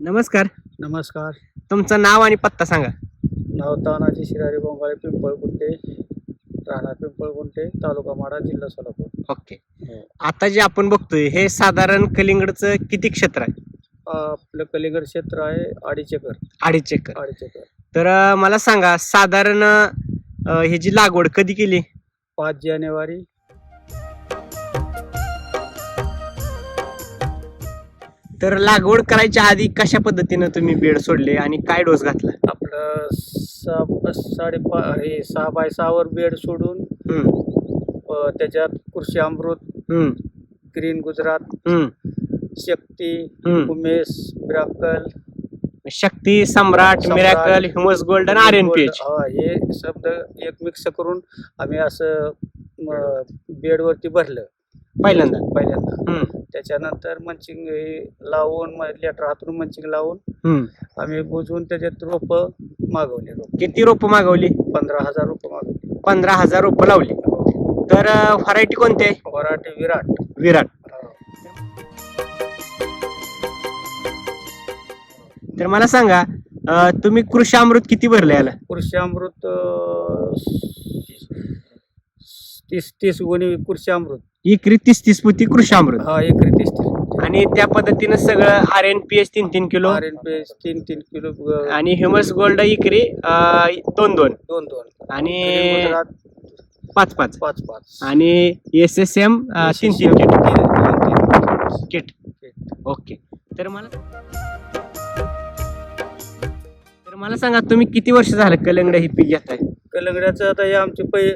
नमस्कार. नमस्कार. तुमचं नाव आणि पत्ता सांगा. नाव तानाजी शिरारी बोंगाळे पिंपळकुंटे राहणार पिंपळकुंटे तालुका माडा जिल्हा सोलापूर. ओके. आता जे आपण बघतोय हे साधारण कलिंगडचं किती क्षेत्र आहे? आपलं कलिंगड क्षेत्र आहे अडीच एकर. अडीच एकर. अडीच एकर. तर अं, मला सांगा साधारण अं, ह्याची लागवड कधी केली? पाच जानेवारी तर लागवड करायच्या आधी कशा पद्धतीनं तुम्ही बेड सोडले आणि काय डोस घातला? आपलं सहा साडेपा हे सहा बाय सहावर बेड सोडून हम्म, अ, त्याच्यात कृषी अमृत हम्म, ग्रीन गुजरात हम्म, शक्ती हम्म. Umesh ब्राकल Shakti Samrat Samrat, miracle humus golden R N P H हा, हे शब्द एक मिक्स करून आम्ही असं म, बेडवरती भरलं. पहिल्यांदा. पहिल्यांदा. हम्म, त्याच्यानंतर मंचिंग हे लावून लेटर हातून मंचिंग लावून हम्म. आम्ही बुजवून त्याच्यात रोप मागवली. रोप. किती रोप मागवली? पंधरा हजार रोप मागवली. पंधरा हजार रोप लावली. तर व्हरायटी कोणती आहे? वराटे. विराट. विराट तर मला सांगा अं, तुम्ही कृषी अमृत किती भरले याला? कृषी अमृत तीस तीस गुणी कृषी अमृत. एकरी तीस तीस पुती कृषी अमृत. हा एकरी तीस तीस आणि त्या पद्धतीनं सगळं आर एन पी एच तीन तीन किलो. आर एन पी तीन तीन किलो अं, आणि ह्युमस गोल्ड एकरी अं, दोन दोन. दोन दोन. आणि गुजरात पाच पाच. पाच पाच. आणि एस एस एम तीन तीन. किट तीन- तीन- तीन. किट. ओके. तर मला तर मला सांगा तुम्ही किती वर्ष झालं कलंगड ही पीक घेताय? कलंगड्याचं आता हे आमची पै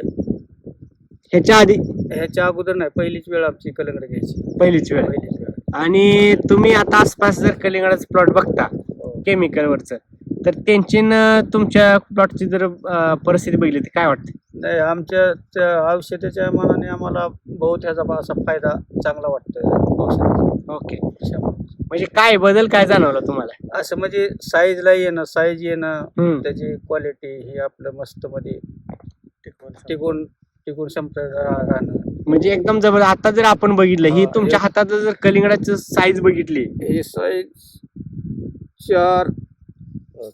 ह्याच्या आधी? ह्याच्या अगोदर नाही पहिलीच वेळ आमची कलंगड घ्यायची. पहिलीच वेळ. पहिलीच वेळ. आणि तुम्ही आता आसपास जर कलिंगडाचं प्लॉट बघता हो. केमिकलवरचं तर त्यांची न तुमच्या प्लॉटची जर अं, परिस्थिती बघितली तर काय वाटते नाही आमच्या त्या औषधाच्या मनाने आम्हाला बहुत ह्याचा असा फायदा चांगला वाटतोय. ओके. म्हणजे काय बदल काय जाणवला तुम्हाला? असं म्हणजे साईजला येणं साईज येणं हम्म. त्याची क्वालिटी हे आपलं मस्त मध्ये टिकून टिकून राहणं म्हणजे एकदम जबर आता जर आपण बघितलं ही हा, तुमच्या हे- हातात जर कलिंगडाचं साईज बघितली. हे साईज चार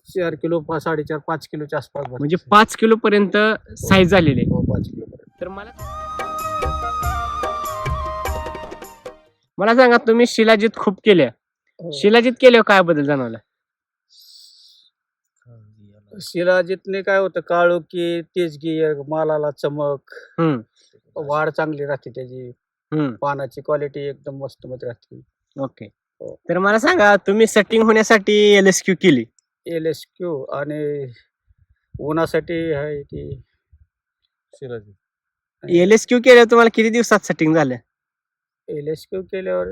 चार किलो पाच साडेचार पाच किलोच्या आसपास भरते. म्हणजे पाच किलो पर्यंत साईज झालेली आहे. हो, पाच किलो पर्यंत. तर मला मला सांगा तुम्ही शिलाजीत खूप केल्या. हो. शिलाजीत केल्यावर काय बदल जाणवला? शिलाजीतने काय होतं काळोखी तेजगी मालाला चमक. हम्म. वाढ चांगली राहते त्याची. हम्म. पानाची क्वालिटी एकदम मस्त मध्ये राहते. ओके. हो. तर मला सांगा तुम्ही सेटिंग होण्यासाठी एल एस क्यू केली? एल एस क्यू आणि उन्हासाठी आहे ती एल एस क्यू केल्यावर तुम्हाला किती दिवसात सेटिंग झालं? एल एस क्यू केल्यावर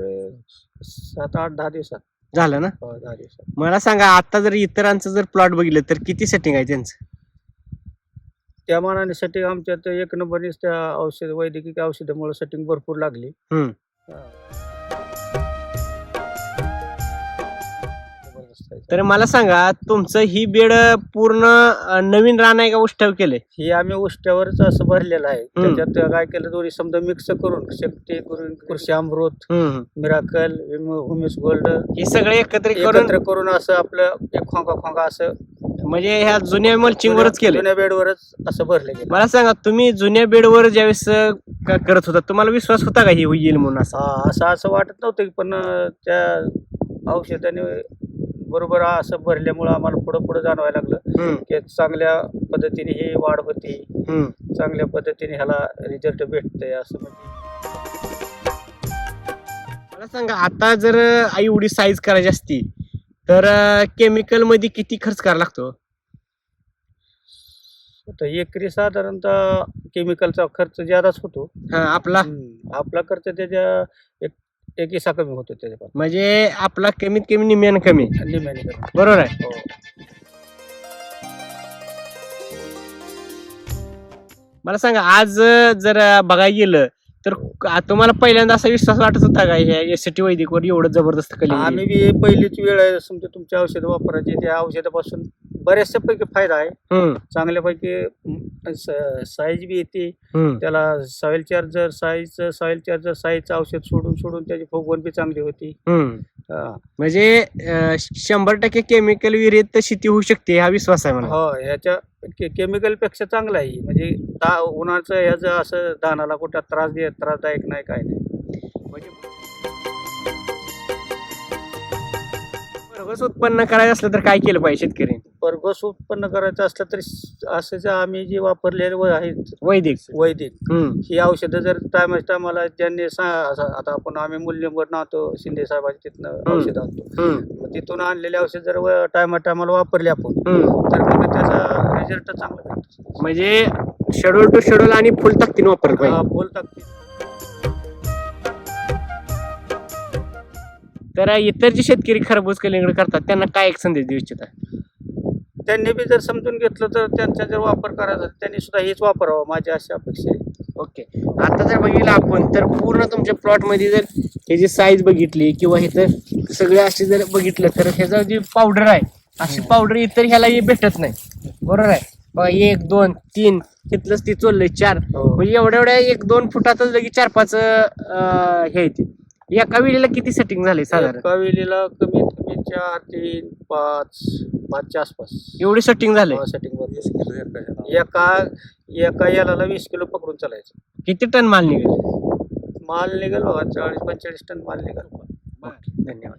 सात आठ दहा दिवसात. झालं ना हो, मला सांगा आता जर इतरांचं जर प्लॉट बघितलं तर किती सेटिंग आहे त्यांचं त्या मानाने सेटिंग आमच्यात एक नंबरनीच त्या औषध वैद्यकीय औषधामुळे सेटिंग भरपूर लागली हम्म. हा. तर मला सांगा तुमचं ही बेड पूर्ण अं, नवीन रान आहे का उष्ठव केलंय? हे आम्ही उष्ट्यावरच असं भरलेलं आहे. हम्म. त्याच्यात काय केलं दोन्ही समजा मिक्स करून शक्ती करून कृषी अमृत. मिराकल उमेश गोल्ड हे सगळे एकत्रित करून एकत्र करून असं आपलं एक खोंगा खोंगा असं म्हणजे ह्या जुन्या मल्चिंग वरच केलं जुन्या बेडवरच असं भरलं गेलं. मला सांगा तुम्ही जुन्या बेडवर ज्यावेळेस अं, क- करत होता तुम्हाला विश्वास होता का ही येईल म्हणून असं? हा असं असं वाटत नव्हतं की पण अं, त्या औषधाने बरोबर असं भरल्यामुळं आम्हाला पुढं पुढं जाणवायला लागलं. की चांगल्या पद्धतीने ही वाढ होती. चांगल्या पद्धतीने ह्याला रिझल्ट भेटतंय असं म्हणजे. मला सांगा आता जर आई एवढी साईज करायची असती तर केमिकलमध्ये किती खर्च करावा लागतो? आता एकरी साधारणतः केमिकलचा खर्च ज्यादाच होतो. हा आपला. आपला खर्च त्याच्या एक एक हिस्सा कमी होतो त्याच्यापासून. म्हणजे आपला कमीत कमी निम्यानं कमी. निम्याने कमी. बरोबर आहे. हो. मला सांगा आज जर बघायला गेलं तर आ- तुम्हाला पहिल्यांदा असा विश्वास वाटत होता का ह्या एस टी वैदिकवर एवढं जबरदस्त कली? आम्ही बी पहिलीच वेळ आहे समजा तुमचे औषध वापरायचे त्या औषधापासून बऱ्याचशा पैकी फायदा आहे. हम्म, चांगल्यापैकी साईज बी येते. त्याला soil charger size soil charger साईजचं औषध सोडून सोडून त्याची फुगवण बी चांगली होती. म्हणजे शंभर टक्के केमिकल विरहित शेती होऊ शकते हा विश्वास आहे मला. हो ह्याच्या केमिकलपेक्षा चांगला आहे. म्हणजे उन्हाचं ह्याचं असं धानाला कुठं त्रास दे त्रासदायक नाही काय नाही. भरघोस उत्पन्न करायचं असलं तर काय केलं पाहिजे शेतकरी? परगस उत्पन्न करायचं असलं तरी असं जे आम्ही जे वापरलेले व आहेत वैदिक. वैदिक. हम्म. ही औषधं जर टायमाच टायमाला ज्यांनी सा असं- आता आपण आम्ही मूल्यवर आणतो शिंदे साहेबांच्या तिथनं. औषध आणतो. हम्म. मग तिथून आणलेले औषध जर टायमा टायमाला वापरले आपण हम्म. तर मग त्याचा रिझल्ट चांगला भेटतो. म्हणजे शेड्यूल टू शेड्यूल आणि फुल ताकदीने वापर हा, पाहिजे. फुल तर इतर जे शेतकरी खरबूज कलिंगड करतात त्यांना काय एक संदेश देऊ इच्छित? आहे त्यांनी बी जर समजून घेतलं तर त्यांचा जर वापर करायचा तर त्यांनी सुद्धा हेच वापरावं माझी अशी अपेक्षा आहे. ओके. आता जर बघितलं आपण तर पूर्ण तुमच्या प्लॉटमध्ये जर ह्याची साईज बघितली किंवा ह्याचं सगळे असे जर बघितलं तर ह्याचं जी पावडर आहे अशी पावडर इतर ह्याला हे भेटत नाही. बरोबर आहे? बघा एक दोन तीन तिथलंच ती चोललंय चार. हो. म्हणजे एवढ्या एवढ्या एक दोन फुटातच लगेच चार पाच अं, हे येते. एका वेळेला किती सेटिंग झाले साधारण? एका वेळेला कमीत कमी चार तीन पाच पाचच्या आसपास. एवढी सेटिंग झाले? सेटिंग एका एका याला वीस किलो पकडून चालायचं. किती टन माल निघेल? माल निघाल बघा चाळीस पंचेचाळीस टन माल निघाल. धन्यवाद.